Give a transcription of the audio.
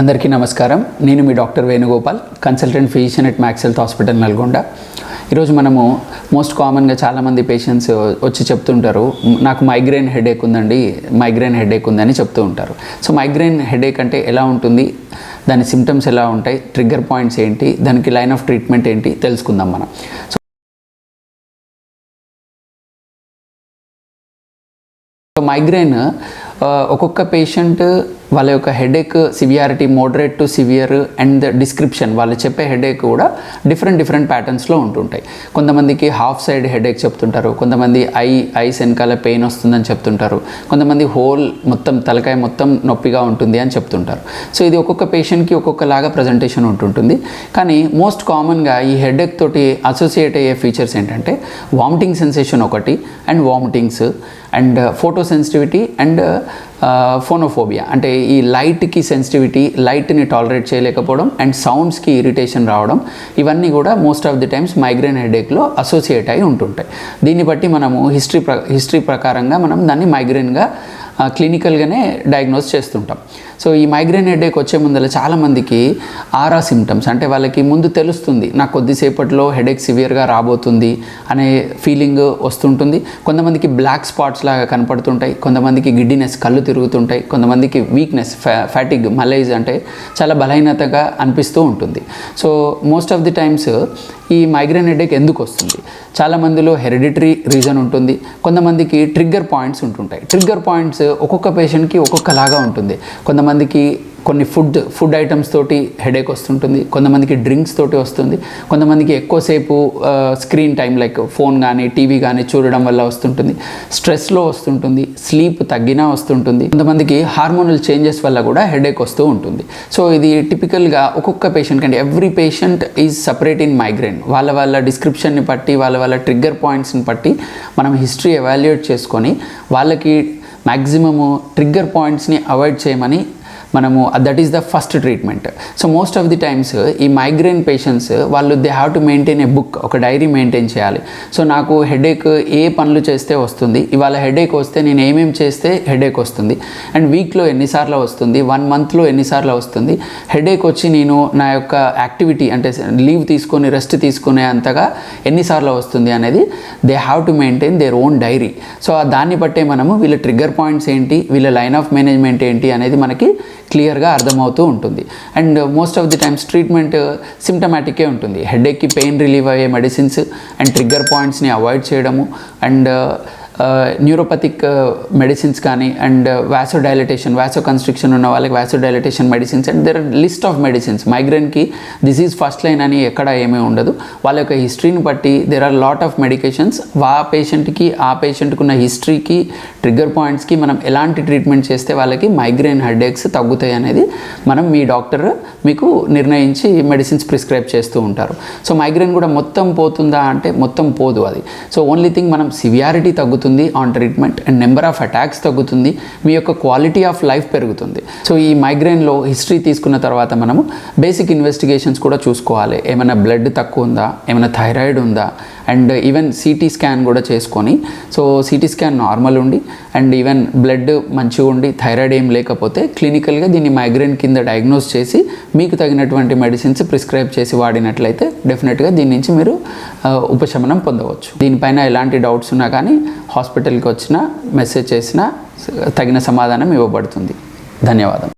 అందరికీ నమస్కారం. నేను మీ doctor Venugopal consultant physician at Max Health hospital Nalgonda. ఈరోజు మనము మోస్ట్ కామన్గా చాలామంది పేషెంట్స్ వచ్చి చెప్తుంటారు నాకు మైగ్రేన్ హెడేక్ ఉందండి మైగ్రేన్ హెడేక్ ఉందని చెప్తూ ఉంటారు. సో మైగ్రేన్ హెడేక్ అంటే ఎలా ఉంటుంది? దాని సిమ్టమ్స్ ఎలా ఉంటాయి? ట్రిగ్గర్ పాయింట్స్ ఏంటి? దానికి లైన్ ఆఫ్ ట్రీట్మెంట్ ఏంటి? తెలుసుకుందాం మనం. సో సో మైగ్రేన్ ఒక్కొక్క పేషెంట్ వాళ్ళ యొక్క headache severity moderate to severe and description వాళ్ళు చెప్పే హెడేక్ కూడా డిఫరెంట్ డిఫరెంట్ ప్యాటర్న్స్లో ఉంటుంటాయి. కొంతమందికి హాఫ్ సైడ్ హెడేక్ చెప్తుంటారు కొంతమంది ఐ ఐస్ వెనకాల పెయిన్ వస్తుందని చెప్తుంటారు కొంతమంది హోల్ మొత్తం తలకాయ మొత్తం నొప్పిగా ఉంటుంది అని చెప్తుంటారు. సో ఇది ఒక్కొక్క పేషెంట్కి ఒక్కొక్కలాగా ప్రజెంటేషన్ ఉంటుంటుంది. కానీ మోస్ట్ కామన్గా ఈ హెడేక్ తోటి అసోసియేట్ అయ్యే ఫీచర్స్ ఏంటంటే వామిటింగ్ సెన్సేషన్ ఒకటి and vomitings and photo sensitivity and phonophobia. అంటే ఈ లైట్కి సెన్సిటివిటీ లైట్ని టాలరేట్ చేయలేకపోవడం అండ్ సౌండ్స్కి ఇరిటేషన్ రావడం ఇవన్నీ కూడా most of the times migraine హెడేక్లో associate అయి ఉంటుంటాయి. దీన్ని బట్టి మనము హిస్టరీ ప్ర హిస్టరీ ప్రకారంగా మనం దాన్ని మైగ్రేన్గా క్లినికల్గానే డయాగ్నోస్ చేస్తుంటాం. సో ఈ మైగ్రేన్ హెడేక్ వచ్చే ముందర చాలామందికి ఆరా సిమ్టమ్స్ అంటే వాళ్ళకి ముందు తెలుస్తుంది నాకు కొద్దిసేపట్లో హెడేక్ సివియర్గా రాబోతుంది అనే ఫీలింగ్ వస్తుంటుంది. కొంతమందికి బ్లాక్ స్పాట్స్ లాగా కనపడుతుంటాయి కొంతమందికి గిడ్డినెస్ కళ్ళు తిరుగుతుంటాయి కొంతమందికి వీక్నెస్ ఫ్యా ఫ్యాటిగ్ మలైజ్ అంటే చాలా బలహీనతగా అనిపిస్తూ ఉంటుంది. So most of the times ఈ మైగ్రేన్ హెడేక్ ఎందుకు వస్తుంది? చాలా మందిలో హెరిడిటరీ రీజన్ ఉంటుంది కొంతమందికి ట్రిగ్గర్ పాయింట్స్ ఉంటుంటాయి. ట్రిగ్గర్ పాయింట్స్ ఒక్కొక్క పేషెంట్కి ఒక్కొక్కలాగా ఉంటుంది. కొంతమంది కొంతమందికి కొన్ని ఫుడ్ ఫుడ్ ఐటమ్స్ తోటి హెడేక్ వస్తుంటుంది కొంతమందికి డ్రింక్స్ తోటి వస్తుంది కొంతమందికి ఎక్కువసేపు స్క్రీన్ టైం లైక్ ఫోన్ కానీ టీవీ కానీ చూడడం వల్ల వస్తుంటుంది. స్ట్రెస్లో వస్తుంటుంది స్లీప్ తగ్గినా వస్తుంటుంది. కొంతమందికి హార్మోనల్ చేంజెస్ వల్ల కూడా హెడేక్ వస్తూ ఉంటుంది. సో ఇది టిపికల్గా ఒక్కొక్క పేషెంట్ కంటే every patient is separate in migraine. వాళ్ళ వాళ్ళ డిస్క్రిప్షన్ని బట్టి వాళ్ళ వాళ్ళ ట్రిగ్గర్ పాయింట్స్ని బట్టి మనం హిస్టరీ ఎవాల్యుయేట్ చేసుకొని వాళ్ళకి మ్యాక్సిమము ట్రిగ్గర్ పాయింట్స్ని అవాయిడ్ చేయమని మనము that is the first treatment so most of the times ఈ మైగ్రేన్ పేషెంట్స్ uh, వాళ్ళు they have to maintain a book ఒక డైరీ మెయింటైన్ చేయాలి. సో నాకు హెడేక్ ఏ పనులు చేస్తే వస్తుంది? ఇవాళ హెడేక్ వస్తే నేను ఏమేమి చేస్తే హెడేక్ వస్తుంది? అండ్ వీక్లో ఎన్నిసార్లు వస్తుంది? వన్ మంత్లో ఎన్నిసార్లు వస్తుంది? హెడేక్ వచ్చి నేను నా యొక్క యాక్టివిటీ అంటే లీవ్ తీసుకొని రెస్ట్ తీసుకునే అంతగా ఎన్నిసార్లు వస్తుంది అనేది they have to maintain their own diary so దాన్ని బట్టే మనము వీళ్ళ ట్రిగ్గర్ పాయింట్స్ ఏంటి? వీళ్ళ లైన్ ఆఫ్ మేనేజ్మెంట్ ఏంటి? అనేది మనకి క్లియర్గా అర్థమవుతూ ఉంటుంది. And most of the times treatment సిమ్టమాటికే ఉంటుంది. హెడేక్కి పెయిన్ రిలీవ్ అయ్యే మెడిసిన్స్ అండ్ ట్రిగ్గర్ పాయింట్స్ని అవాయిడ్ చేయడము అండ్ న్యూరోపతిక్ మెడిసిన్స్ కానీ and vasodilatation vasoconstriction ఉన్న వాళ్ళకి vasodilatation medicines and their list of medicines. మైగ్రేన్కి disease first line అని ఎక్కడ ఏమీ ఉండదు. వాళ్ళ యొక్క హిస్టరీని బట్టి there are lot of medications. ఆ పేషెంట్కి ఆ పేషెంట్కి ఉన్న హిస్టరీకి ట్రిగ్గర్ పాయింట్స్కి మనం ఎలాంటి ట్రీట్మెంట్ చేస్తే వాళ్ళకి మైగ్రేన్ హెడేక్స్ తగ్గుతాయి అనేది మనం మీ డాక్టర్ మీకు నిర్ణయించి మెడిసిన్స్ ప్రిస్క్రైబ్ చేస్తూ ఉంటారు. సో మైగ్రేన్ కూడా మొత్తం పోతుందా అంటే మొత్తం పోదు అది. సో ఓన్లీ థింగ్ మనం సివియారిటీ తగ్గుతుంది on treatment and number of attacks తగ్గుతుంది. మీ యొక్క క్వాలిటీ ఆఫ్ లైఫ్ పెరుగుతుంది. సో ఈ మైగ్రేన్లో హిస్టరీ తీసుకున్న తర్వాత మనము బేసిక్ ఇన్వెస్టిగేషన్స్ కూడా చూసుకోవాలి. ఏమైనా బ్లడ్ తక్కువ ఉందా? ఏమైనా థైరాయిడ్ ఉందా? అండ్ ఈవెన్ సిటీ స్కాన్ కూడా చేసుకొని సో సిటీ స్కాన్ నార్మల్ ఉండి అండ్ ఈవెన్ బ్లడ్ మంచిగా ఉండి థైరాయిడ్ ఏం లేకపోతే క్లినికల్గా దీన్ని మైగ్రేన్ కింద డయాగ్నోస్ చేసి మీకు తగినటువంటి మెడిసిన్స్ ప్రిస్క్రైబ్ చేసి వాడినట్లయితే డెఫినెట్గా దీని నుంచి మీరు ఉపశమనం పొందవచ్చు. దీనిపైన ఎలాంటి డౌట్స్ ఉన్నా కానీ హాస్పిటల్కి వచ్చినా మెసేజ్ చేసినా తగిన సమాధానం ఇవ్వబడుతుంది. ధన్యవాదం